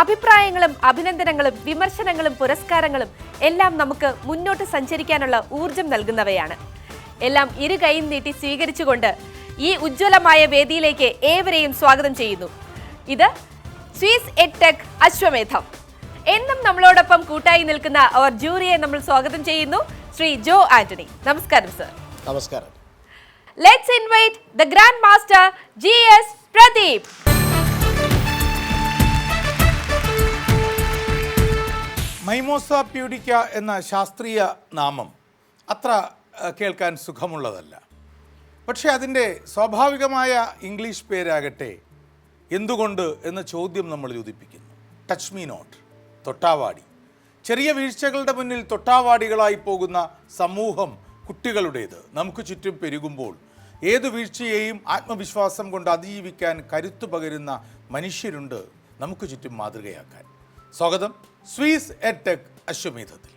അഭിപ്രായങ്ങളും അഭിനന്ദനങ്ങളും വിമർശനങ്ങളും പുരസ്കാരങ്ങളും എല്ലാം നമുക്ക് മുന്നോട്ട് സഞ്ചരിക്കാനുള്ള ഊർജം നൽകുന്നവയാണ്. എല്ലാം ഇരു കൈയും നീട്ടി സ്വീകരിച്ചുകൊണ്ട് ഈ ഉജ്ജ്വലമായ വേദിയിലേക്ക് ഏവരെയും സ്വാഗതം ചെയ്യുന്നു. ഇത് സ്വീസ് എഡ്ടെക് അശ്വമേധം. എന്നും നമ്മളോടൊപ്പം കൂട്ടായി നിൽക്കുന്ന അവർ ജൂറിയെ നമ്മൾ സ്വാഗതം ചെയ്യുന്നു. ശ്രീ ജോ ആന്റണി. നമസ്കാരം സർ. നമസ്കാരം. Let's invite the grand master G S Pradeep mimosa pudica എന്ന ശാസ്ത്രീയ നാമം അത്ര കേൾക്കാൻ സുഖമുള്ളതല്ല. പക്ഷേ അതിന്റെ സ്വാഭാവികമായ ഇംഗ്ലീഷ് പേരാകട്ടെ എന്തുകൊണ്ട് എന്ന ചോദ്യം നമ്മൾ ഉദിപ്പിക്കുന്നു. ടച്ച് മീ നോട്ട് തൊട്ടാവാടി. ചെറിയ വീഴ്ചകളുടെ മുന്നിൽ തൊട്ടാവാടികളായി പോകുന്ന സമൂഹം കുട്ടികളുടേത്. നമുക്ക് ചുറ്റും പെരുകുമ്പോൾ ഏതു വീഴ്ചയെയും ആത്മവിശ്വാസം കൊണ്ട് അതിജീവിക്കാൻ കരുത്തു പകരുന്ന മനുഷ്യരുണ്ട് നമുക്ക് ചുറ്റും മാതൃകയാക്കാൻ. സ്വാഗതം. സ്വീസ് എടെക് അശ്വമേധത്തിൽ.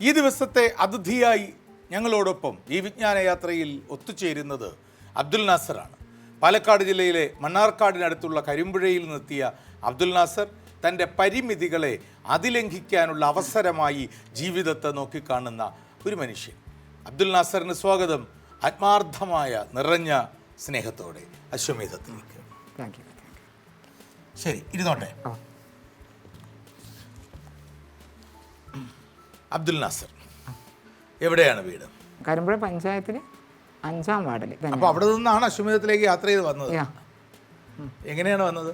ഈ ദിവസത്തെ അതിഥിയായി ഞങ്ങളോടൊപ്പം ഈ വിജ്ഞാനയാത്രയിൽ ഒത്തുചേരുന്നത് അബ്ദുൽ നാസറാണ്. പാലക്കാട് ജില്ലയിലെ മണ്ണാർക്കാടിനടുത്തുള്ള കരിമ്പുഴയിൽ നിന്നെത്തിയ അബ്ദുൽ നാസർ തന്റെ പരിമിതികളെ അതിലംഘിക്കാനുള്ള അവസരമായി ജീവിതത്തെ നോക്കിക്കാണുന്ന ഒരു മനുഷ്യൻ. അബ്ദുൽ നാസറിന് സ്വാഗതം. ആത്മാർത്ഥമായ നിറഞ്ഞ സ്നേഹത്തോടെ അശ്വമേധത്തിലേക്ക്. ശരി ഇരുന്നോട്ടെ. അബ്ദുൽ നാസർ എവിടെയാണ് വീട്? കരിമ്പുഴ പഞ്ചായത്തിൽ അഞ്ചാം വാർഡിൽ അപ്പോൾ അവിടെ നിന്നാണ് അശ്വമേധത്തിലേക്ക് യാത്ര ചെയ്ത് വന്നത്. എങ്ങനെയാണ് വന്നത്?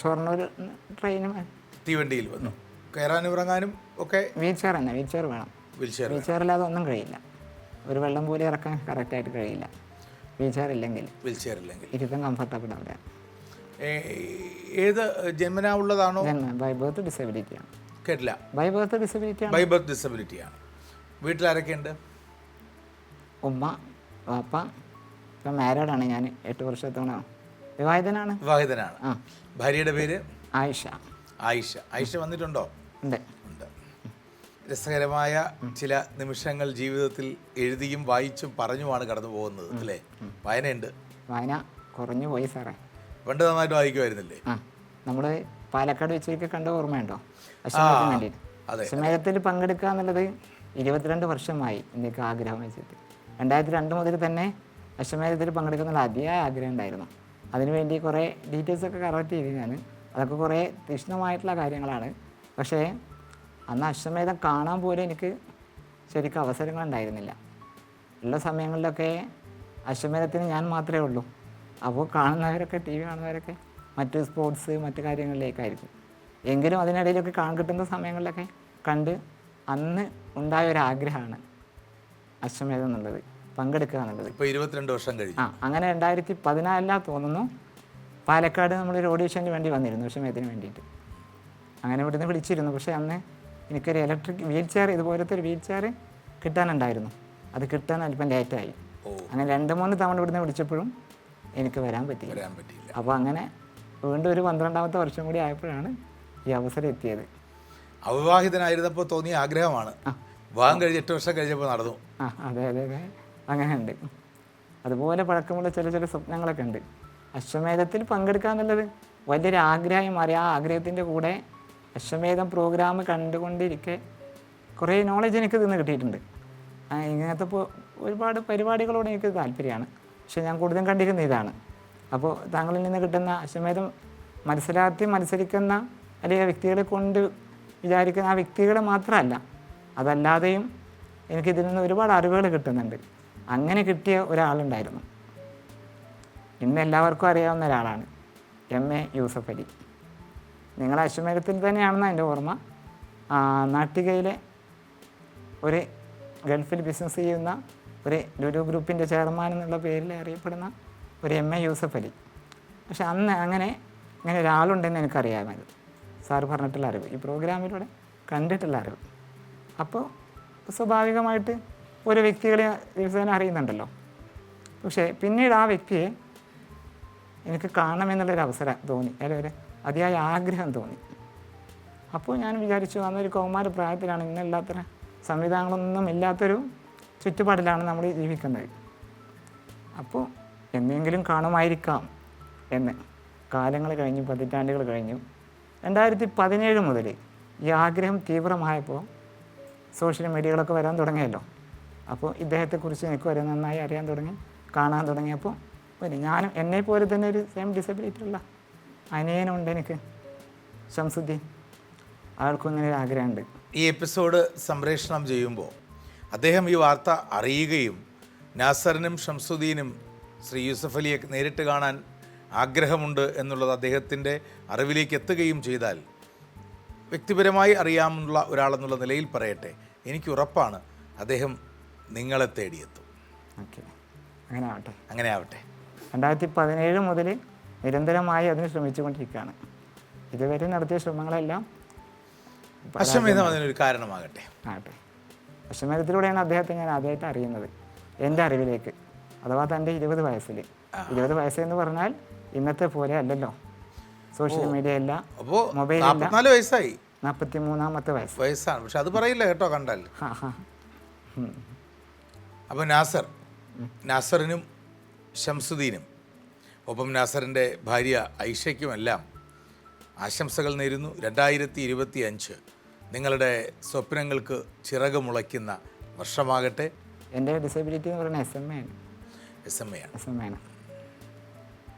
ഷൊർണൂർ ട്രെയിനും തീവണ്ടിയിൽ വന്നു. കയറാനും ഇറങ്ങാനും ഒക്കെ വീൽ ചെയർ തന്നെ വീൽ ചെയർ വേണം. വീൽ ചെയറില്ലാതെ ഒന്നും കഴിയില്ല. ഒരു വെള്ളം പോലെ ഇറക്കാൻ കറക്റ്റായിട്ട് കഴിയില്ല. വീൽ ചെയർ ഇല്ലെങ്കിൽ. വീൽ ചെയർ ഇല്ലെങ്കിൽ. ഇരുത്തം കംഫർട്ടബിൾ അവിടെ ഏത് ജന്മനാ ഉള്ളതാണോ? ബൈ ബർത്ത് ഡിസബിലിറ്റിയാണ് കേട്ടില്ല. ബൈ ബർത്ത് ഡിസബിലിറ്റിയാണ് ബൈ ബർത്ത് ഡിസബിലിറ്റിയാണ് വീട്ടിലാരൊക്കെയുണ്ട് ഉമ്മ വാപ്പ ഇപ്പം മാരീഡാണ് ഞാൻ എട്ട് വർഷത്തോളം. വിവാഹിതനാണ്? വിവാഹിതനാണ്. ആ. ഭാര്യയുടെ പേര്? ആയിഷ. ആയിഷ. ആയിഷ വന്നിട്ടുണ്ടോ? ഉണ്ട്. രസകരമായ ചില നിമിഷങ്ങൾ ജീവിതത്തിൽ എഴുതിയും വായിച്ചും പറഞ്ഞുമാണ് കടന്നു പോകുന്നത് അല്ലേ? വായനയുണ്ട്. വായന കുറഞ്ഞു പോയി സാറേ. പണ്ട് നന്നായിട്ട് വായിക്കുമായിരുന്നില്ലേ? നമ്മൾ നമ്മൾ പാലക്കാട് വെച്ചൊക്കെ കണ്ട ഓർമ്മയുണ്ടോ? അശ്വമേധത്തിന് വേണ്ടിയിട്ട്. അതെ. അശ്വമേധത്തിൽ പങ്കെടുക്കുക എന്നുള്ളത് ഇരുപത്തിരണ്ട് വർഷമായി എന്തൊക്കെ ആഗ്രഹം വെച്ചിട്ട്. രണ്ടായിരത്തി രണ്ട് മുതൽ തന്നെ അശ്വമേധത്തിൽ പങ്കെടുക്കുന്ന അതിയായ ആഗ്രഹം ഉണ്ടായിരുന്നു. അതിനുവേണ്ടി കുറേ ഡീറ്റെയിൽസ് ഒക്കെ കറക്റ്റ് ചെയ്ത് ഞാൻ അതൊക്കെ കുറേ തീക്ഷ്ണമായിട്ടുള്ള കാര്യങ്ങളാണ്. പക്ഷേ അന്ന് അശ്വമേധം കാണാൻ പോലും എനിക്ക് ശരിക്കും അവസരങ്ങളുണ്ടായിരുന്നില്ല ഉള്ള സമയങ്ങളിലൊക്കെ അശ്വമേധത്തിന് ഞാൻ മാത്രമേ ഉള്ളൂ. അപ്പോൾ കാണുന്നവരൊക്കെ ടി വി കാണുന്നവരൊക്കെ മറ്റ് സ്പോർട്സ് മറ്റു കാര്യങ്ങളിലേക്കായിരിക്കും. എങ്കിലും അതിനിടയിലൊക്കെ കാണാൻ കിട്ടുന്ന സമയങ്ങളിലൊക്കെ കണ്ട് അന്ന് ഉണ്ടായ ഒരു ആഗ്രഹമാണ് അശ്വമേധം എന്നുള്ളത് പങ്കെടുക്കുക എന്നുള്ളത്. ഇപ്പോൾ ഇരുപത്തിരണ്ട് വർഷം കഴിഞ്ഞു. ആ അങ്ങനെ രണ്ടായിരത്തി പതിനാലിലാണ് തോന്നുന്നു പാലക്കാട് നമ്മൾ ഒരു ഓഡീഷന് വേണ്ടി വന്നിരുന്നു അശ്വമേധത്തിന് വേണ്ടിയിട്ട്. അങ്ങനെ ഇവിടുന്ന് വിളിച്ചിരുന്നു. പക്ഷേ അന്ന് എനിക്കൊരു ഇലക്ട്രിക് വീൽ ചെയർ ഇതുപോലത്തെ ഒരു വീൽ ചെയർ കിട്ടാനുണ്ടായിരുന്നു. അത് കിട്ടാൻ അല്പം ലേറ്റായി. അങ്ങനെ രണ്ട് മൂന്ന് തവണ ഇവിടുന്ന് വിളിച്ചപ്പോഴും എനിക്ക് വരാൻ പറ്റിയില്ല. അപ്പോൾ അങ്ങനെ വീണ്ടും ഒരു പന്ത്രണ്ടാമത്തെ വർഷം കൂടി ആയപ്പോഴാണ് ഈ അവസരം എത്തിയത്. അവിവാഹിതനായിരുന്നപ്പോൾ തോന്നിയ ആഗ്രഹമാണ്. വിവാഹം കഴിഞ്ഞ് എട്ട് വർഷം കഴിഞ്ഞപ്പോൾ നടന്നു. ആ അതെ അതെ അതെ. അങ്ങനെയുണ്ട്. അതുപോലെ പഴക്കമുള്ള ചില ചില സ്വപ്നങ്ങളൊക്കെ ഉണ്ട്. അശ്വമേധത്തിൽ പങ്കെടുക്കുക എന്നുള്ളത് വലിയൊരു ആഗ്രഹമായി മാറി. ആ ആഗ്രഹത്തിന്റെ കൂടെ അശ്വമേധം പ്രോഗ്രാം കണ്ടുകൊണ്ടിരിക്കെ കുറേ നോളജ് എനിക്ക് ഇന്ന് കിട്ടിയിട്ടുണ്ട്. ആ, ഇങ്ങനത്തെ ഒരുപാട് പരിപാടികളോട് എനിക്ക് താല്പര്യമാണ്. പക്ഷേ ഞാൻ കൂടുതലും കണ്ടിരുന്ന ഇതാണ്. അപ്പോൾ താങ്കളിൽ നിന്ന് കിട്ടുന്ന അശ്വമേധം മത്സരാർത്ഥി മത്സരിക്കുന്ന അല്ലെങ്കിൽ വ്യക്തികളെ കൊണ്ട് വിചാരിക്കുന്ന ആ വ്യക്തികളെ മാത്രമല്ല അതല്ലാതെയും എനിക്കിതിൽ നിന്ന് ഒരുപാട് അറിവുകൾ കിട്ടുന്നുണ്ട്. അങ്ങനെ കിട്ടിയ ഒരാളുണ്ടായിരുന്നു. ഇന്ന് എല്ലാവർക്കും അറിയാവുന്ന ഒരാളാണ് എം എ യൂസഫ് അലി. നിങ്ങൾ അശ്വമേഘത്തിൽ തന്നെയാണെന്ന് എന്റെ ഓർമ്മ. നാട്ടികയിലെ ഒരു ഗൾഫിൽ ബിസിനസ് ചെയ്യുന്ന ഒരു ലുലു ഗ്രൂപ്പിന്റെ ചെയർമാൻ എന്നുള്ള പേരിൽ അറിയപ്പെടുന്ന ഒരു എം എ യൂസഫ് അലി. പക്ഷെ അന്ന് അങ്ങനെ ഇങ്ങനെ ഒരാളുണ്ടെന്ന് എനിക്കറിയാമായിരുന്നു. സാർ പറഞ്ഞിട്ടുള്ള അറിവ് ഈ പ്രോഗ്രാമിലൂടെ കണ്ടിട്ടുള്ള അറിവ്. അപ്പോൾ സ്വാഭാവികമായിട്ട് ഒരു വ്യക്തികളെ ദിവസേന അറിയുന്നുണ്ടല്ലോ. പക്ഷേ പിന്നീട് ആ വ്യക്തിയെ എനിക്ക് കാണണമെന്നുള്ളൊരു അവസരം തോന്നി അല്ലെങ്കിൽ അതിയായ ആഗ്രഹം തോന്നി. അപ്പോൾ ഞാൻ വിചാരിച്ചു അന്നൊരു കൗമാര പ്രായത്തിലാണ് ഇന്നല്ലാത്ത സംവിധാനങ്ങളൊന്നും ഇല്ലാത്തൊരു ചുറ്റുപാടിലാണ് നമ്മൾ ജീവിക്കുന്നത്. അപ്പോൾ എന്നെങ്കിലും കാണുമായിരിക്കാം എന്ന്. കാലങ്ങൾ കഴിഞ്ഞു പതിറ്റാണ്ടുകൾ കഴിഞ്ഞു. രണ്ടായിരത്തി പതിനേഴ് മുതൽ ഈ ആഗ്രഹം തീവ്രമായപ്പോൾ സോഷ്യൽ മീഡിയകളൊക്കെ വരാൻ തുടങ്ങിയല്ലോ. അപ്പോൾ ഇദ്ദേഹത്തെക്കുറിച്ച് എനിക്ക് വരെ നന്നായി അറിയാൻ തുടങ്ങി കാണാൻ തുടങ്ങിയപ്പോൾ പിന്നെ ഞാനും എന്നെ പോലെ തന്നെ ഒരു സെയിം ഡിസബിലിറ്റി ഉള്ള അനിയനുണ്ട് എനിക്ക്. ഷംസുദ്ദീൻ. അയാൾക്കും ഇങ്ങനെ ഒരു ആഗ്രഹമുണ്ട്. ഈ എപ്പിസോഡ് സംപ്രേഷണം ചെയ്യുമ്പോൾ അദ്ദേഹം ഈ വാർത്ത അറിയുകയും നാസറിനും ഷംസുദ്ദീനും ശ്രീ യൂസഫ് അലിയെ നേരിട്ട് കാണാൻ ആഗ്രഹമുണ്ട് എന്നുള്ളത് അദ്ദേഹത്തിന്റെ അറിവിലേക്ക് എത്തുകയും ചെയ്താൽ വ്യക്തിപരമായി അറിയാമെന്നുള്ള ഒരാളെന്നുള്ള നിലയിൽ പറയട്ടെ. എനിക്ക് ഉറപ്പാണ് അദ്ദേഹം നിങ്ങളെ തേടിയെത്തും. അങ്ങനെ ആവട്ടെ. അങ്ങനെ ആവട്ടെ. രണ്ടായിരത്തി പതിനേഴ് മുതൽ നിരന്തരമായി അതിന് ശ്രമിച്ചുകൊണ്ടിരിക്കുകയാണ്. ഇതുവരെ നടത്തിയ ശ്രമങ്ങളെല്ലാം അശ്വമേധം അതിനൊരു കാരണമാകട്ടെ. ആകട്ടെ. അശ്വമേധത്തിലൂടെയാണ് അദ്ദേഹത്തെ ഞാൻ ആദ്യമായിട്ട് അറിയുന്നത്. എന്റെ അറിവിലേക്ക് അഥവാ തന്റെ ഇരുപത് വയസ്സിൽ. ഇരുപത് വയസ്സ് എന്ന് പറഞ്ഞാൽ ഇന്നത്തെ പോലെ അല്ലല്ലോ. സോഷ്യൽ മീഡിയ അല്ല മൊബൈൽ വയസ്സായി. നാൽപ്പത്തി മൂന്നാമത്തെ വയസ്സ്. വയസ്സാണ്. പക്ഷെ അത് പറയില്ല കേട്ടോ കണ്ടാൽ. അപ്പോൾ നാസർ നാസറിനും ഷംസുദ്ദീനും ഒപ്പം നാസറിന്റെ ഭാര്യ ഐഷയ്ക്കുമെല്ലാം ആശംസകൾ നേരുന്നു. രണ്ടായിരത്തി ഇരുപത്തി അഞ്ച് നിങ്ങളുടെ സ്വപ്നങ്ങൾക്ക് ചിറക് മുളയ്ക്കുന്ന വർഷമാകട്ടെ. എന്റെ ഡിസബിലിറ്റി എന്ന് പറയുന്നത് എസ് എം എ ആണ്. എസ് എം എ ആണ്. എസ് എം എ ആണ്.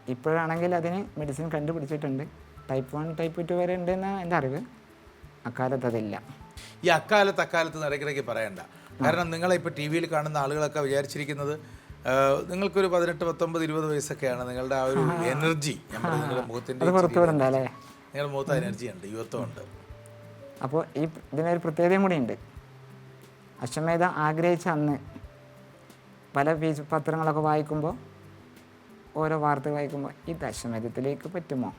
ഇപ്പോഴാണെങ്കിൽ അതിന് മെഡിസിൻ കണ്ടുപിടിച്ചിട്ടുണ്ട്. ടൈപ്പ് വൺ ടൈപ്പ് ടു വരെ ഉണ്ടെന്ന് എന്റെ അറിവ്. അക്കാലത്ത് അതില്ല. ഈ അക്കാലത്ത് അക്കാലത്ത് ഇടയ്ക്കിടയ്ക്ക് പറയണ്ട. കാരണം നിങ്ങളെ ഇപ്പോൾ ടി വിയിൽ കാണുന്ന ആളുകളൊക്കെ വിചാരിച്ചിരിക്കുന്നത് നിങ്ങൾക്കൊരു പതിനെട്ട് പത്തൊമ്പത് ഇരുപത് വയസ്സൊക്കെയാണ് നിങ്ങളുടെ ആ ഒരു എനർജി. ഞാൻ നിങ്ങളുടെ മുഖത്തിന്റെ നിങ്ങളുടെ മുഖത്ത് എനർജി ഉണ്ട് യുവത്വമുണ്ട്. അപ്പോൾ ഈ ഇതിനൊരു പ്രത്യേകതയും കൂടി ഉണ്ട് അശ്വമേധ ആഗ്രഹിച്ച അന്ന് പല പേജ് പത്രങ്ങളൊക്കെ വായിക്കുമ്പോൾ ഓരോ വാർത്ത വായിക്കുമ്പോൾ ഇത് അശ്വമേധത്തിലേക്ക് പറ്റുമോ?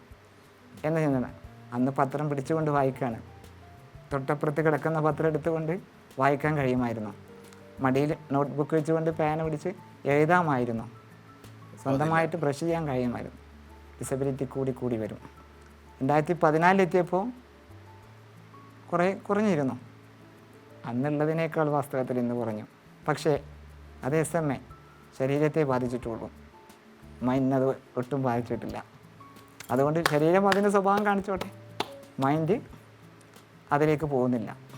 എന്ന് ചിന്തന അന്ന് പത്രം പിടിച്ചുകൊണ്ട് വായിക്കുകയാണ് തൊട്ടപ്പുറത്ത് കിടക്കുന്ന പത്രം എടുത്തുകൊണ്ട് വായിക്കാൻ കഴിയുമായിരുന്നു. മടിയിൽ നോട്ട്ബുക്ക് വെച്ചുകൊണ്ട് പേന പിടിച്ച് എഴുതാമായിരുന്നു. സ്വന്തമായിട്ട് ബ്രഷ് ചെയ്യാൻ കഴിയുമായിരുന്നു. ഡിസബിലിറ്റി കൂടി കൂടി വരും. രണ്ടായിരത്തി പതിനാലിലെത്തിയപ്പോൾ കുറേ കുറഞ്ഞിരുന്നു. അന്നുള്ളതിനേക്കാൾ വാസ്തവത്തിൽ ഇന്ന് കുറഞ്ഞു. പക്ഷേ അത് എസ് എം എ ശരീരത്തെ ബാധിച്ചിട്ടുള്ളൂ. മൈൻഡ് അത് ഒട്ടും ബാധിച്ചിട്ടില്ല. അതുകൊണ്ട് ശരീരം അതിന്റെ സ്വഭാവം കാണിച്ചോട്ടെ. മൈൻഡ് അതിലേക്ക് പോകുന്നില്ല.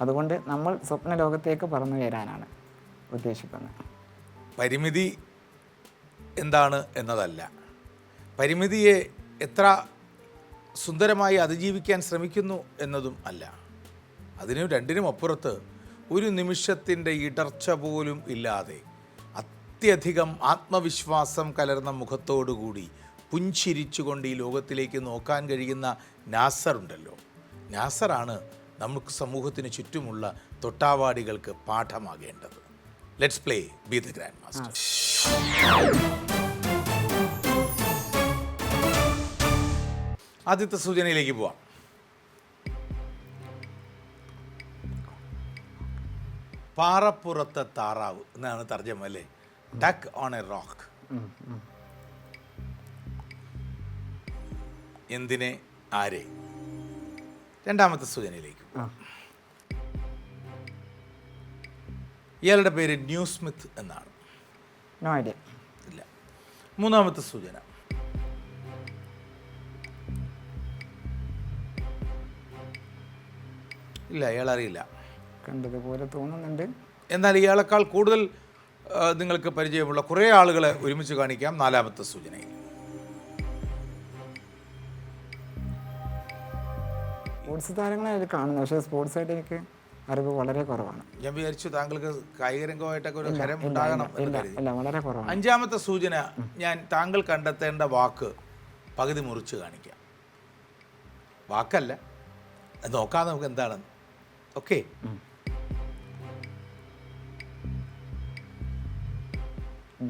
അതുകൊണ്ട് നമ്മൾ സ്വപ്ന ലോകത്തേക്ക് പറന്നു വരാനാണ് ഉദ്ദേശിക്കുന്നത്. പരിമിതി എന്താണ് എന്നതല്ല. പരിമിതിയെ എത്ര സുന്ദരമായി അതിജീവിക്കാൻ ശ്രമിക്കുന്നു എന്നതും അല്ല. അതിനും രണ്ടിനും അപ്പുറത്ത് ഒരു നിമിഷത്തിന്റെ ഇടർച്ച പോലും ഇല്ലാതെ അത്യധികം ആത്മവിശ്വാസം കലർന്ന മുഖത്തോടുകൂടി പുഞ്ചിരിച്ചുകൊണ്ട് ഈ ലോകത്തിലേക്ക് നോക്കാൻ കഴിയുന്ന നാസറുണ്ടല്ലോ നാസറാണ് നമുക്ക് സമൂഹത്തിന് ചുറ്റുമുള്ള തൊട്ടാവാടികൾക്ക് പാഠമാകേണ്ടത്. Let's play be the grand master ആദ്യത്തെ സൂചനയിലേക്ക് പോവാം. പാറപ്പുറത്തെ താറാവ് എന്നാണ് തർജമ അല്ലേ? ഡക്ക് ഓൺ എ റോക്ക് എന്തിനെ? ആരെ? രണ്ടാമത്തെ സൂചനയിലേക്ക് ഇയാളുടെ പേര് ന്യൂ സ്മിത്ത് എന്നാണ് ഇല്ല. മൂന്നാമത്തെ സൂചന ഇല്ല അയാൾ അറിയില്ല കണ്ടതുപോലെ തോന്നുന്നുണ്ട്. എന്നാൽ ഇയാളെക്കാൾ കൂടുതൽ നിങ്ങൾക്ക് പരിചയമുള്ള കുറേ ആളുകളെ ഒരുമിച്ച് കാണിക്കാം നാലാമത്തെ സൂചനയിൽ സ്പോർട്സ് താരങ്ങളെ അതിൽ കാണുന്നു. പക്ഷേ സ്പോർട്സ് ആയിട്ട് എനിക്ക് അറിവ് വളരെ കുറവാണ്. ഞാൻ വിചാരിച്ചു താങ്കൾക്ക് കായിക രംഗമായിട്ടൊക്കെ ഒരു ഹരം ഉണ്ടാകണം ഇല്ല വളരെ കുറവാണ്. അഞ്ചാമത്തെ സൂചന ഞാൻ താങ്കൾ കണ്ടെത്തേണ്ട വാക്ക് പകുതി മുറിച്ച് കാണിക്കാം. വാക്കല്ല. നോക്കാം നമുക്ക് എന്താണെന്ന്. Okay.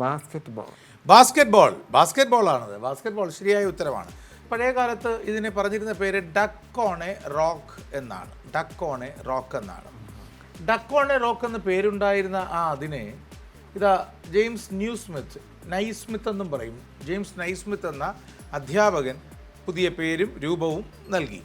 Basketball basketball basketball ആണത് ബാസ്കറ്റ് ബോൾ ശരിയായ ഉത്തരമാണ്. പഴയ കാലത്ത് ഇതിനെ പറഞ്ഞിരുന്ന പേര് ഡക്കോണെ റോക്ക് എന്നാണ്. ഡക്കോണെ റോക്ക് എന്നാണ്. ഡക്കോണെ റോക്ക് എന്ന പേരുണ്ടായിരുന്ന ആ അതിനെ ഇതാ ജെയിംസ് ന്യൂ സ്മിത്ത് നൈസ്മിത്ത് എന്നും പറയും. ജെയിംസ് നൈസ്മിത്ത് എന്ന അധ്യാപകൻ പുതിയ പേരും രൂപവും നൽകി.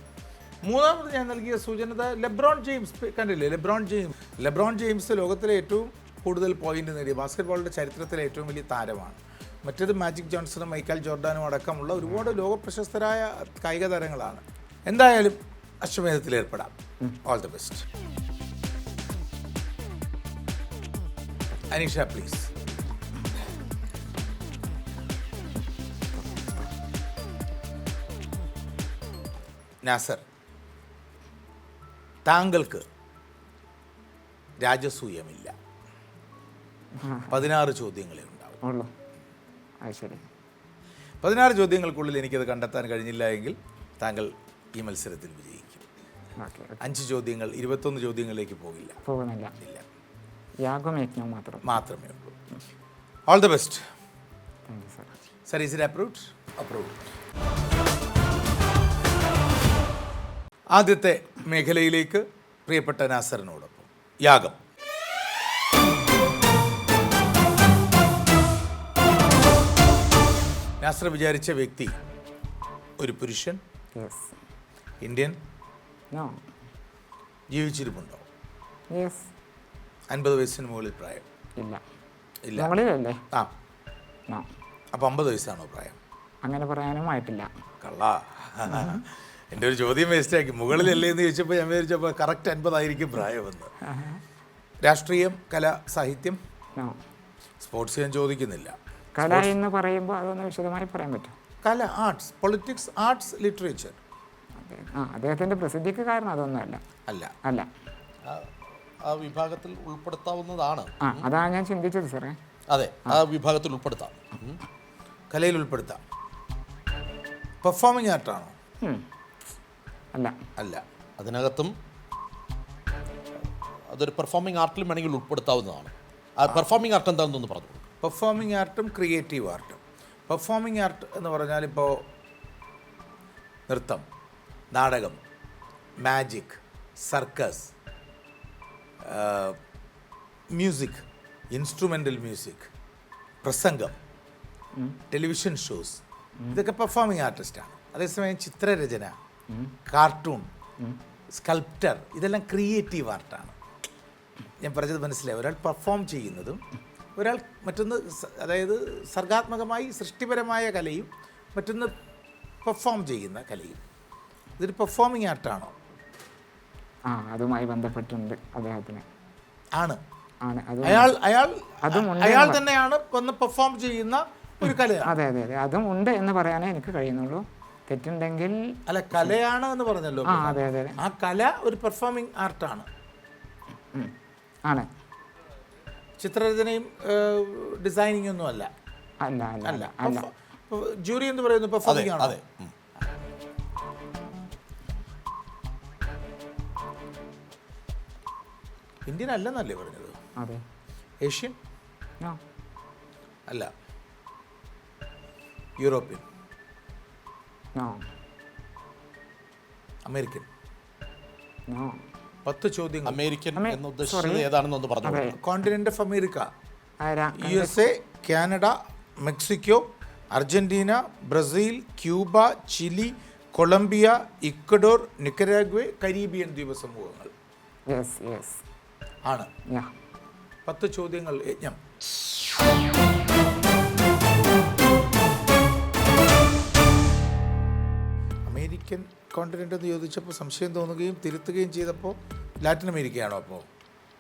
മൂന്നാമത് ഞാൻ നൽകിയ സൂചന ലെബ്രോൺ ജെയിംസ് കണ്ടില്ലേ? LeBron James. ലെബ്രോൺ ജെയിംസ് ലോകത്തിലെ ഏറ്റവും കൂടുതൽ പോയിന്റ് നേടിയ ബാസ്കറ്റ്ബോളിന്റെ ചരിത്രത്തിലെ ഏറ്റവും വലിയ താരമാണ്. മറ്റേത് മാജിക് ജോൺസണും മൈക്കൽ ജോർഡാനും അടക്കമുള്ള ഒരുപാട് ലോക പ്രശസ്തരായ കായിക താരങ്ങളാണ്. എന്തായാലും അശ്വമേധത്തിൽ ഏർപ്പെടാം. All the best Aneesha please Nasar താങ്കൾക്ക് രാജസൂയമില്ല. പതിനാറ് ചോദ്യങ്ങളെ ഉണ്ടാവും. ശരി പതിനാറ് ചോദ്യങ്ങൾക്കുള്ളിൽ എനിക്കത് കണ്ടെത്താൻ കഴിഞ്ഞില്ല എങ്കിൽ താങ്കൾ ഈ മത്സരത്തിൽ വിജയിക്കും. അഞ്ച് ചോദ്യങ്ങൾ ഇരുപത്തൊന്ന് ചോദ്യങ്ങളിലേക്ക് പോകില്ല. പോകുന്നില്ല ഇല്ല. യാഗം മാത്രം. മാത്രമേ ഉള്ളൂ. All the best thank you sir sir is it approved approved ആദ്യത്തെ മേഖലയിലേക്ക് പ്രിയപ്പെട്ട നാസറിനോടൊപ്പം. യാഗം. നാസർ വിചാരിച്ച വ്യക്തി ഒരു പുരുഷൻ യെസ് ഇന്ത്യൻ നോ ജീവിച്ചിരിപ്പുണ്ടോ? യെസ് അൻപത് വയസ്സിന് മുകളിൽ പ്രായം. ഇല്ല. ഇല്ല. ആ. നോ അപ്പം അമ്പത് വയസ്സാണോ പ്രായം? അങ്ങനെ പറയാനും ആയിട്ടില്ല. കള്ളാ. എന്റെ ഒരു ചോദ്യം വേസ്റ്റാക്കി മുകളിലല്ലേ എന്ന് ചോദിച്ചപ്പോൾ ഞാൻ വിചാരിച്ചപ്പോൾ കറക്റ്റ് അൻപതായിരിക്കും പ്രായമെന്ന്. രാഷ്ട്രീയം കല സാഹിത്യം? നോ സ്പോർട്സ് ഞാൻ ചോദിക്കുന്നില്ല. കല എന്ന് പറയുമ്പോൾ അതൊന്ന് വിശദമായി പറയാൻ പറ്റും കല ആർട്സ് പൊളിറ്റിക്സ് ആർട്സ് ലിറ്ററേച്ചർ. ആ അദ്ദേഹത്തിന്റെ പ്രസിദ്ധിക്ക് കാരണം അതൊന്നുമല്ല. അല്ല. അല്ല. ആ- വിഭാഗത്തിൽ ഉൾപ്പെടുത്താവുന്നതാണ്. ആ അതാണ് ഞാൻ ചിന്തിച്ചത് സാറേ. അതെ ആ. വിഭാഗത്തിൽ ഉൾപ്പെടുത്താം. കലയിൽ ഉൾപ്പെടുത്താം. പെർഫോമിംഗ് ആർട്ടാണോ? ആണോ അല്ല. അല്ല. അതിനകത്തും അതൊരു പെർഫോമിംഗ് ആർട്ടിലും വേണമെങ്കിൽ ഉൾപ്പെടുത്താവുന്നതാണ്. ആ പെർഫോമിംഗ് ആർട്ട് എന്താണെന്നൊന്ന് പറഞ്ഞു പെർഫോമിംഗ് ആർട്ടും ക്രിയേറ്റീവ് ആർട്ടും പെർഫോമിംഗ് ആർട്ട് എന്ന് പറഞ്ഞാൽ ഇപ്പോൾ നൃത്തം നാടകം magic circus music instrumental music പ്രസംഗം ടെലിവിഷൻ ഷോസ് ഇതൊക്കെ പെർഫോമിംഗ് ആർട്ടിസ്റ്റാണ് അതേസമയം ചിത്രരചന കാർട്ടൂൺ സ്കൾപ്റ്റർ ഇതെല്ലാം ക്രിയേറ്റീവ് ആർട്ടാണ് ഞാൻ പറഞ്ഞത് മനസ്സിലായി. ഒരാൾ പെർഫോം ചെയ്യുന്നതും ഒരാൾ മറ്റൊന്ന് അതായത് സർഗാത്മകമായി സൃഷ്ടിപരമായ കലയും മറ്റൊന്ന് പെർഫോം ചെയ്യുന്ന കലയും. ഇതൊരു പെർഫോമിങ് ആർട്ടാണോ? ആ അതുമായി ബന്ധപ്പെട്ടുണ്ട് അദ്ദേഹത്തിന്. ആണ്. ആണ് അയാൾ അയാൾ അയാൾ തന്നെയാണ് ഒന്ന് പെർഫോം ചെയ്യുന്ന ഒരു കല അതെ അതെ അതെ. അതും ഉണ്ട് എന്ന് പറയാനേ എനിക്ക് കഴിയുന്നുള്ളൂ. തെറ്റുണ്ടെങ്കിൽ അല്ല കലയാണ് എന്ന് പറഞ്ഞല്ലോ. ആ അതെ അതെ ആ കല ഒരു പെർഫോമിംഗ് ആർട്ടാണ്. ആണ്. ചിത്രരചനയും ഡിസൈനിങ് ഒന്നും അല്ല അല്ല ജൂറി എന്ന് പറയുന്നത് അതെ പെർഫോമിംഗ് ആണോ അതെ. ഇന്ത്യൻ അല്ലെന്നല്ലേ പറഞ്ഞത്? അതെ. ഏഷ്യൻ? നോ അല്ല. യൂറോപ്യൻ? No American? നോ പത്ത് ചോദ്യങ്ങൾ. അമേരിക്കൻ എന്ന ഉദ്ദേശിച്ചത്. ഏതാണെന്നൊന്ന് പറഞ്ഞു. Continent of America U S A Canada Mexico Argentina Brazil Cuba Chile Colombia Ecuador Nicaragua Caribbean ദ്വീപ സമൂഹങ്ങൾ യെസ് ആണ്. പത്ത് ചോദ്യങ്ങൾ യജ്ഞം. അമേരിക്കൻ കോണ്ടിനെന്റ് എന്ന് ചോദിച്ചപ്പോൾ സംശയം തോന്നുകയും തിരുത്തുകയും ചെയ്തപ്പോൾ ലാറ്റിൻ അമേരിക്കയാണോ അപ്പോൾ?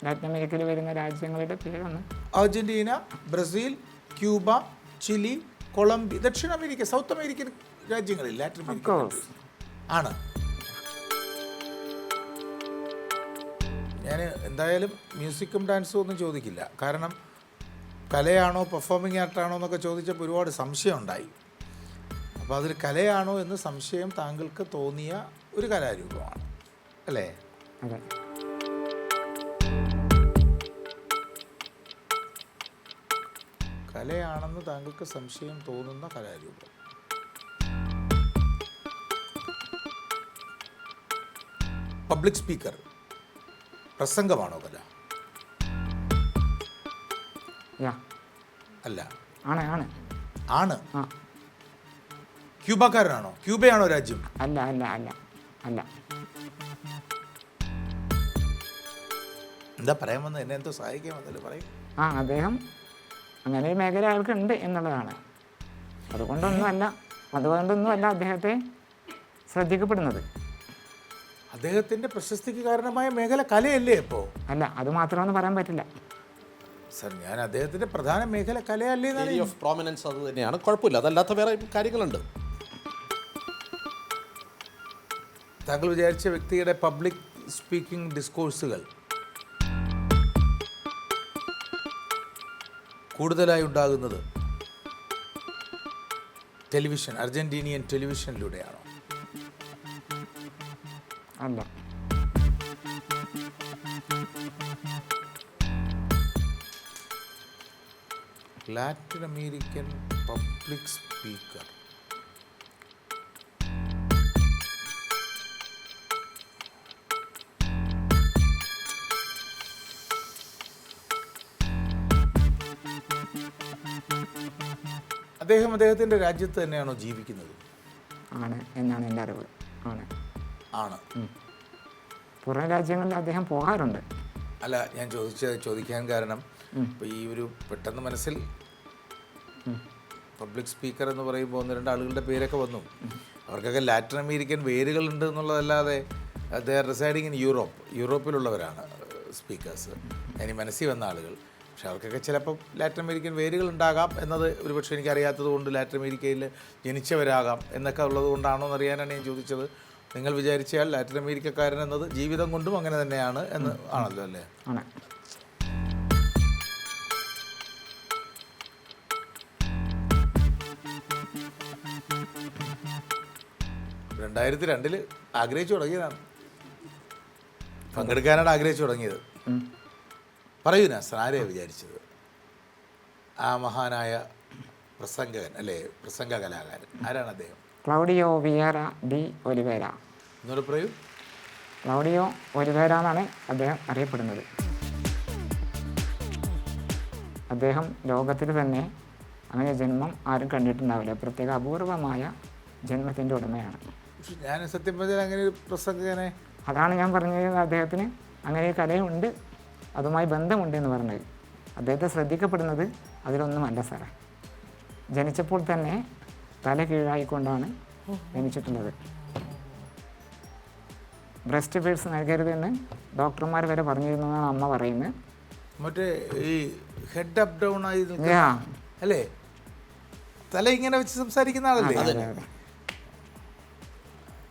ലാറ്റിൻ അമേരിക്കയിൽ വരുന്ന രാജ്യങ്ങളുടെ പേരാണ്. Argentina Brazil Cuba Chile Colombia ദക്ഷിണ അമേരിക്ക സൗത്ത് അമേരിക്കൻ രാജ്യങ്ങളിൽ ലാറ്റിൻ അമേരിക്ക. ആണ്. ഞാൻ എന്തായാലും മ്യൂസിക്കും ഡാൻസും ഒന്നും ചോദിക്കില്ല. കാരണം കലയാണോ പെർഫോമിംഗ് ആർട്ടാണോ എന്നൊക്കെ ചോദിച്ചപ്പോൾ ഒരുപാട് സംശയം ഉണ്ടായി. അപ്പോൾ അതൊരു കലയാണോ എന്ന് സംശയം താങ്കൾക്ക് തോന്നിയ ഒരു കലാരൂപമാണ്. അല്ലേ? അതെ. കലയാണെന്ന് താങ്കൾക്ക് സംശയം തോന്നുന്ന കലാരൂപം. പബ്ലിക് സ്പീക്കർ പ്രസംഗമാണോ കല? അല്ല. ആണ് ആണ്. ആണ്. ക്യൂബക്കാരനാണോ? ക്യൂബയാണോ രാജ്യം? അല്ല അല്ല അല്ല അല്ല. എന്താ പറയാൻ വന്നത്? എന്നെ എന്തോ സഹായിക്കാൻ വന്നല്ലോ പറയും. ആ അദ്ദേഹം അങ്ങനെ ഒരു മേഖല അയാൾക്കുണ്ട് എന്നുള്ളതാണ്. അതുകൊണ്ടൊന്നുമല്ല അതുകൊണ്ടൊന്നുമല്ല അദ്ദേഹത്തെ ശ്രദ്ധിക്കപ്പെടുന്നത്. അദ്ദേഹത്തിന്റെ പ്രശസ്തിക്ക് കാരണമായ മേഖല കലയല്ലേ ഇപ്പോ? അല്ല അത് മാത്രമെന്ന് പറയാൻ പറ്റില്ല. സർ ഞാൻ അദ്ദേഹത്തിന്റെ പ്രധാന മേഖല കലയല്ലേ എന്നാണ് ഓഫ് പ്രോമിനൻസ് അത് തന്നെയാണ്. കുഴപ്പമില്ല. അതല്ലാത്ത വേറെ കാര്യങ്ങളുണ്ട്. താങ്കൾ വിചാരിച്ച വ്യക്തിയുടെ പബ്ലിക് സ്പീക്കിംഗ് ഡിസ്കോഴ്സുകൾ കൂടുതലായി ഉണ്ടാകുന്നത് ടെലിവിഷൻ അർജന്റീനിയൻ ടെലിവിഷനിലൂടെയാണോ? അല്ല. Latin American public speaker. അദ്ദേഹം അദ്ദേഹത്തിന്റെ രാജ്യത്ത് തന്നെയാണോ ജീവിക്കുന്നത്? ആണ് എന്നാണ് എന്റെ അറിവ്. ആണ്. ആണ്. പുറം രാജ്യങ്ങളിൽ അദ്ദേഹം പോകാറുണ്ട്. അല്ല ഞാൻ ചോദിച്ച ചോദിക്കാൻ കാരണം ഇപ്പോൾ ഈ ഒരു പെട്ടെന്ന് മനസ്സിൽ പബ്ലിക് സ്പീക്കർ എന്ന് പറയുമ്പോൾ ഒന്ന് രണ്ട് ആളുകളുടെ പേരൊക്കെ വന്നു. അവർക്കൊക്കെ ലാറ്റിൻ അമേരിക്കൻ വേരുകളുണ്ട് എന്നുള്ളതല്ലാതെ they are residing in Europe യൂറോപ്പിലുള്ളവരാണ് speakers ഇനി മനസ്സിൽ വന്ന ആളുകൾ. പക്ഷെ അവർക്കൊക്കെ ചിലപ്പോൾ ലാറ്റിൻ അമേരിക്കൻ വേരുകൾ ഉണ്ടാകാം എന്നത് ഒരുപക്ഷെ എനിക്ക് അറിയാത്തത് കൊണ്ട് ലാറ്റിൻ അമേരിക്കയിൽ ജനിച്ചവരാകാം എന്നൊക്കെ ഉള്ളത് കൊണ്ടാണോ എന്നറിയാനാണ് ഞാൻ ചോദിച്ചത്. നിങ്ങൾ വിചാരിച്ചാൽ ലാറ്റിൻ അമേരിക്കക്കാരൻ എന്നത് ജീവിതം കൊണ്ടും അങ്ങനെ തന്നെയാണ് എന്ന് ആണല്ലോ അല്ലേ? രണ്ടായിരത്തി രണ്ടിൽ ആഗ്രഹിച്ചു തുടങ്ങിയതാണ്. പങ്കെടുക്കാനാണ് ആഗ്രഹിച്ചു തുടങ്ങിയത്. പറയൂ നാസർ ആരെയാണ് വിചാരിച്ചത്? ആ മഹാനായ പ്രസംഗകൻ അല്ലേ? പ്രസംഗ കലാകാരൻ. ആരാണ് അദ്ദേഹം? Claudio Vieira de Oliveira. എന്നോട് പറയൂ. ക്ലൗഡിയോ ഒലിവേര എന്നാണ് അദ്ദേഹം അറിയപ്പെടുന്നത്. അദ്ദേഹം ലോകത്തിൽ തന്നെ അങ്ങനെ ജന്മം ആരും കണ്ടിട്ടുണ്ടാവില്ല. പ്രത്യേക അപൂർവമായ ജന്മത്തിന്റെ ഉടമയാണ്. ഞാൻ സത്യം പറഞ്ഞാൽ അങ്ങനെ ഒരു പ്രസംഗകനെ അതാണ് ഞാൻ പറഞ്ഞത്. അദ്ദേഹത്തിന് അങ്ങനെ ഒരു കലയുണ്ട്. അതുമായി ബന്ധമുണ്ട് എന്ന് പറഞ്ഞത്. അദ്ദേഹത്തെ ശ്രദ്ധിക്കപ്പെടുന്നത് അതിലൊന്നുമല്ല സാറേ ജനിച്ചപ്പോൾ തന്നെ തല കീഴായിക്കൊണ്ടാണ് ജനിച്ചിട്ടുള്ളത്. ബ്രസ്റ്റ് ഫീഡ്സ് നൽകരുതെന്ന് ഡോക്ടർമാർ വരെ പറഞ്ഞിരുന്നു എന്നാണ് അമ്മ പറയുന്നത്. മറ്റേ ഈ ഹെഡ് അപ്പ് ഡൗൺ ആയി അല്ലേ? തല ഇങ്ങനെ വെച്ച് സംസാരിക്കുന്ന ആളല്ലേ?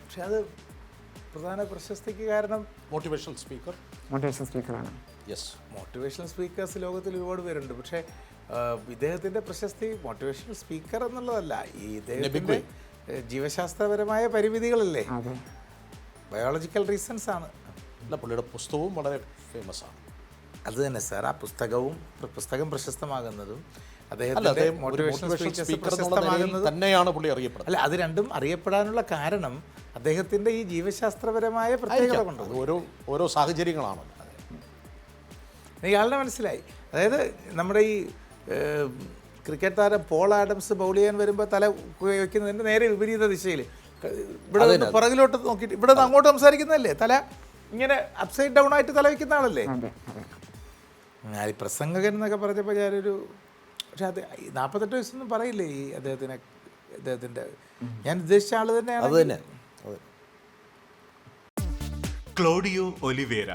പക്ഷെ അത് പ്രധാന പ്രശസ്തിക്ക് കാരണം മോട്ടിവേഷണൽ സ്പീക്കർ മോട്ടിവേഷണൽ സ്പീക്കറാണ് യെസ് മോട്ടിവേഷണൽ സ്പീക്കേഴ്സ് ലോകത്തിൽ ഒരുപാട് പേരുണ്ട്. പക്ഷേ ഇദ്ദേഹത്തിന്റെ പ്രശസ്തി മോട്ടിവേഷണൽ സ്പീക്കർ എന്നുള്ളതല്ല. ഈ ഇദ്ദേഹത്തിന്റെ ജീവശാസ്ത്രപരമായ പരിമിതികളല്ലേ? ബയോളജിക്കൽ റീസൺസ് ആണ്. അല്ല പുള്ളിയുടെ പുസ്തകവും വളരെ ഫേമസ് ആണ്. അത് തന്നെ സാർ. ആ പുസ്തകവും പുസ്തകം പ്രശസ്തമാകുന്നതും അദ്ദേഹത്തിന്റെ മോട്ടിവേഷണൽ മോട്ടിവേഷൻ സ്പീക്കർ പ്രശസ്തമാകുന്നത് തന്നെയാണ് പുള്ളി അറിയപ്പെടുന്നത്. അല്ല അത് രണ്ടും അറിയപ്പെടാനുള്ള കാരണം അദ്ദേഹത്തിന്റെ ഈ ജീവശാസ്ത്രപരമായ പ്രത്യേകത. കൊണ്ട് ഓരോ ഓരോ സാഹചര്യങ്ങളാണ് ആളുടെ മനസ്സിലായി. അതായത് നമ്മുടെ ഈ ക്രിക്കറ്റ് താരം പോൾ ആഡംസ് ബൗൾ ചെയ്യാൻ വരുമ്പോൾ തല വയ്ക്കുന്നതിന്റെ നേരെ വിപരീത ദിശയിൽ. ഇവിടെ നിന്ന് പുറകിലോട്ട് നോക്കിയിട്ട് ഇവിടെ നിന്ന് അങ്ങോട്ട് സംസാരിക്കുന്നതല്ലേ? തല ഇങ്ങനെ അപ്സൈഡ് ഡൗൺ ആയിട്ട് തല വയ്ക്കുന്ന ആളല്ലേ? ഞാൻ ഈ പ്രസംഗകൻ എന്നൊക്കെ പറഞ്ഞപ്പോൾ ഞാനൊരു പക്ഷെ അത് നാൽപ്പത്തെട്ട് വയസ്സൊന്നും പറയില്ലേ ഈ അദ്ദേഹത്തിനെ അദ്ദേഹത്തിന്റെ ഞാൻ ഉദ്ദേശിച്ച ആൾ തന്നെയാണ് Claudio Oliveira.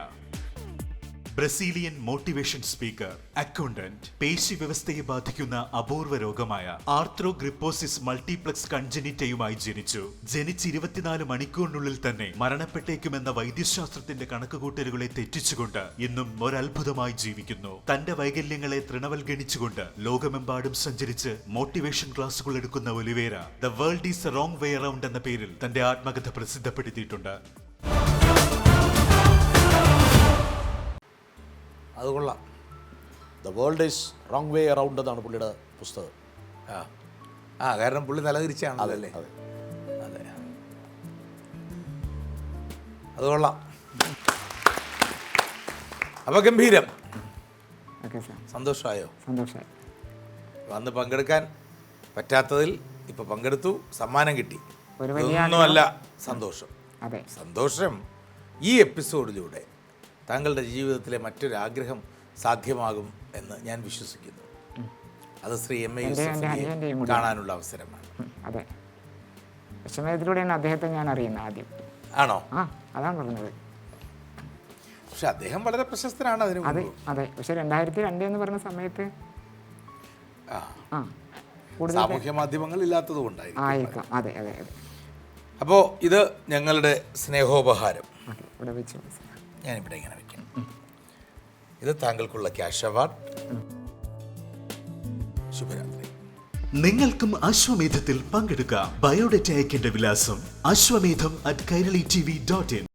Brazilian motivation speaker accountant പേശി വ്യവസ്ഥയെ ബാധിക്കുന്ന അപൂർവ രോഗമായ ആർത്രോ ഗ്രിപ്പോസിസ് മൾട്ടിപ്ലക്സ് കൺജനിറ്റയുമായി ജനിച്ചു. ജനിച്ച് ഇരുപത്തിനാല് മണിക്കൂറിനുള്ളിൽ തന്നെ മരണപ്പെട്ടേക്കുമെന്ന വൈദ്യശാസ്ത്രത്തിന്റെ കണക്കുകൂട്ടലുകളെ തെറ്റിച്ചുകൊണ്ട് ഇന്നും ഒരത്ഭുതമായി ജീവിക്കുന്നു. തന്റെ വൈകല്യങ്ങളെ തൃണവൽഗണിച്ചുകൊണ്ട് ലോകമെമ്പാടും സഞ്ചരിച്ച് മോട്ടിവേഷൻ ക്ലാസുകൾ എടുക്കുന്ന Oliveira the world is wrong way around എന്ന പേരിൽ തന്റെ ആത്മകഥ പ്രസിദ്ധപ്പെടുത്തിയിട്ടുണ്ട്. അത് കൊള്ളാം. The world is wrong way around എന്നാണ് പുള്ളിയുടെ പുസ്തകം. ആ. ആ കാരണം പുള്ളി തലതിരിച്ചാണല്ലോ അതല്ലേ അതെ. അതെ. അത് കൊള്ളാം. അപ്പൊ ഗംഭീരം. സന്തോഷമായോ? സന്തോഷമായി. വന്ന് പങ്കെടുക്കാൻ പറ്റാത്തതിൽ ഇപ്പൊ പങ്കെടുത്തു സമ്മാനം കിട്ടി. ഒന്നുമല്ല സന്തോഷം. സന്തോഷം ഈ എപ്പിസോഡിലൂടെ. താങ്കളുടെ ജീവിതത്തിലെ മറ്റൊരു ആഗ്രഹം സാധ്യമാകും എന്ന് ഞാൻ വിശ്വസിക്കുന്നു. അത് ശ്രീ എം എ യൂസഫിനെ കാണാനുള്ള അവസരമാണ്. അതെ. അശ്വമേധത്തിലൂടെയാണ് അദ്ദേഹത്തെ ഞാൻ അറിയുന്നത് ആദ്യം. ആണോ? ആ അതാണ് പറഞ്ഞത്. പക്ഷെ അദ്ദേഹം വളരെ പ്രശസ്തനാണ് അതിന് അതെ അതെ. പക്ഷെ രണ്ടായിരത്തി രണ്ട് എന്ന് പറഞ്ഞ സമയത്ത് ആ. സാമൂഹ്യ മാധ്യമങ്ങൾ ഇല്ലാത്തത് കൊണ്ടായിരിക്കും. അതെ അതെ അതെ. അപ്പോൾ ഇത് ഞങ്ങളുടെ സ്നേഹോപഹാരം. ഇവിടെ വെച്ച് ഞാനിവിടെ ഇങ്ങനെ വെക്കാം. ഇത് താങ്കൾക്കുള്ള ക്യാഷ് അവാർഡ്. ശുഭരാത്രി. നിങ്ങൾക്കും അശ്വമേധത്തിൽ പങ്കെടുക്കാം. ബയോഡേറ്റ അയക്കേണ്ട വിലാസം. Ashwamedham at Kairali T V dot in